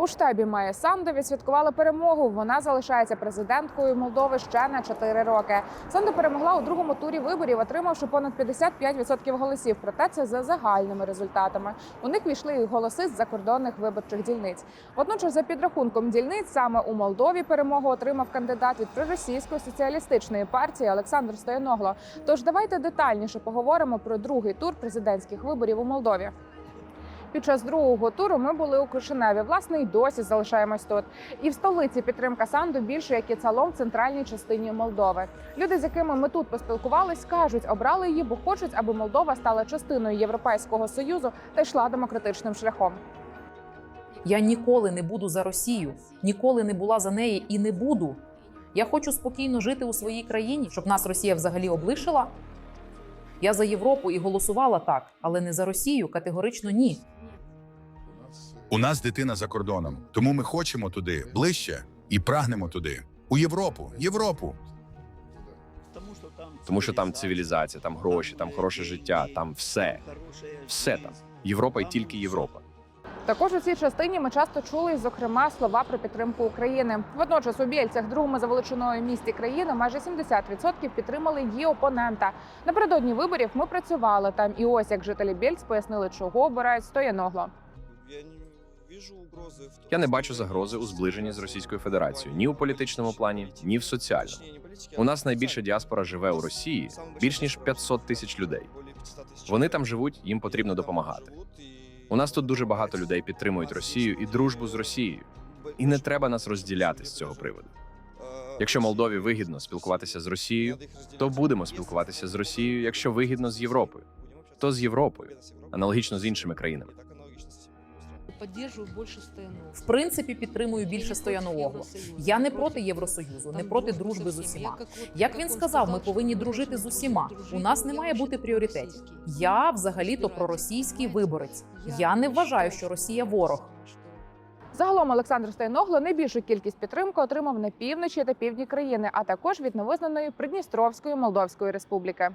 У штабі Майя Санду відсвяткували перемогу. Вона залишається президенткою Молдови ще на 4 роки. Санду перемогла у другому турі виборів, отримавши понад 55% голосів. Проте це за загальними результатами. У них війшли і голоси з закордонних виборчих дільниць. Водночас, за підрахунком дільниць, саме у Молдові перемогу отримав кандидат від проросійської соціалістичної партії Олександр Стояногло. Тож давайте детальніше поговоримо про другий тур президентських виборів у Молдові. Під час другого туру ми були у Кишиневі. Власне, і досі залишаємось тут. І в столиці підтримка Санду більше, як і цалом в центральній частині Молдови. Люди, з якими ми тут поспілкувались, кажуть, обрали її, бо хочуть, аби Молдова стала частиною Європейського союзу та йшла демократичним шляхом. Я ніколи не буду за Росію, ніколи не була за неї і не буду. Я хочу спокійно жити у своїй країні, щоб нас Росія взагалі облишила. Я за Європу і голосувала так, але не за Росію категорично ні. У нас дитина за кордоном, тому ми хочемо туди ближче і прагнемо туди. У Європу, Європу. Тому що там цивілізація, там гроші, там хороше життя, там все. Все там. Європа і тільки Європа. Також у цій частині ми часто чули, зокрема, слова про підтримку України. Водночас у Бєльцях, другому за величиною місті країни, майже 70% підтримали її опонента. Напередодні виборів ми працювали там, і ось як жителі Бєльц пояснили, чого обирають стояногло. Я не бачу загрози у зближенні з Російською Федерацією ні у політичному плані, ні в соціальному. У нас найбільша діаспора живе у Росії більш ніж 500 тисяч людей. Вони там живуть, їм потрібно допомагати. У нас тут дуже багато людей підтримують Росію і дружбу з Росією. І не треба нас розділяти з цього приводу. Якщо Молдові вигідно спілкуватися з Росією, то будемо спілкуватися з Росією. Якщо вигідно з Європою, то з Європою, аналогічно з іншими країнами. В принципі, підтримую більше стоянового. Я не проти Євросоюзу, не проти дружби з усіма. Як він сказав, ми повинні дружити з усіма. У нас не має бути пріоритетів. Я взагалі-то проросійський виборець. Я не вважаю, що Росія ворог. Загалом Олександр Стояногло найбільшу кількість підтримки отримав на півночі та півдні країни, а також від невизнаної Придністровської Молдовської республіки.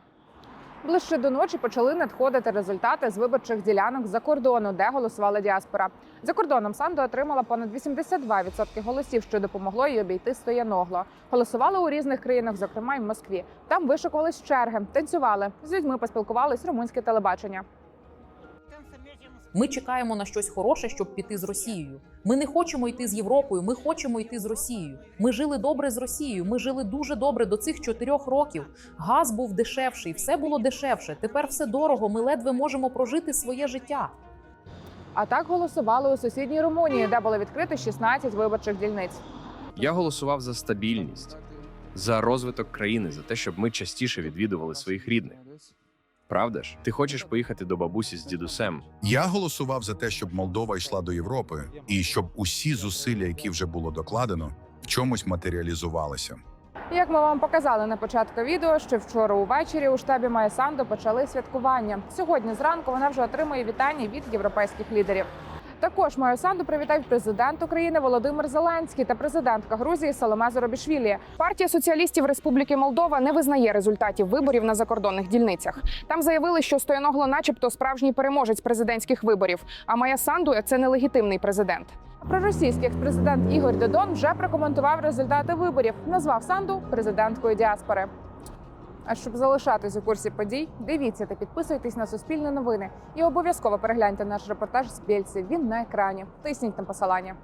Ближче до ночі почали надходити результати з виборчих ділянок за кордону, де голосувала діаспора. За кордоном Санду отримала понад 82% голосів, що допомогло їй обійти стояногло. Голосували у різних країнах, зокрема й в Москві. Там вишикувались черги, танцювали з людьми, поспілкувались румунське телебачення. Ми чекаємо на щось хороше, щоб піти з Росією. Ми не хочемо йти з Європою. Ми хочемо йти з Росією. Ми жили добре з Росією. Ми жили дуже добре до цих чотирьох років. Газ був дешевший, все було дешевше. Тепер все дорого. Ми ледве можемо прожити своє життя. А так голосували у сусідній Румунії, де було відкрито 16 виборчих дільниць. Я голосував за стабільність, за розвиток країни, за те, щоб ми частіше відвідували своїх рідних. Правда ж? Ти хочеш поїхати до бабусі з дідусем? Я голосував за те, щоб Молдова йшла до Європи, і щоб усі зусилля, які вже було докладено, в чомусь матеріалізувалися. Як ми вам показали на початку відео, що вчора увечері у штабі Майя Санду почали святкування. Сьогодні зранку вона вже отримує вітання від європейських лідерів. Також Майю Санду привітав президент України Володимир Зеленський та президентка Грузії Соломе Зоробішвілі. Партія соціалістів Республіки Молдова не визнає результатів виборів на закордонних дільницях. Там заявили, що Стояногло, начебто, справжній переможець президентських виборів. А Майя Санду це нелегітимний президент. Проросійський експрезидент Ігор Додон вже прокоментував результати виборів, назвав Санду президенткою діаспори. А щоб залишатись у курсі подій, дивіться та підписуйтесь на Суспільне новини і обов'язково перегляньте наш репортаж з Бєльці. Він на екрані. Тисніть на посилання.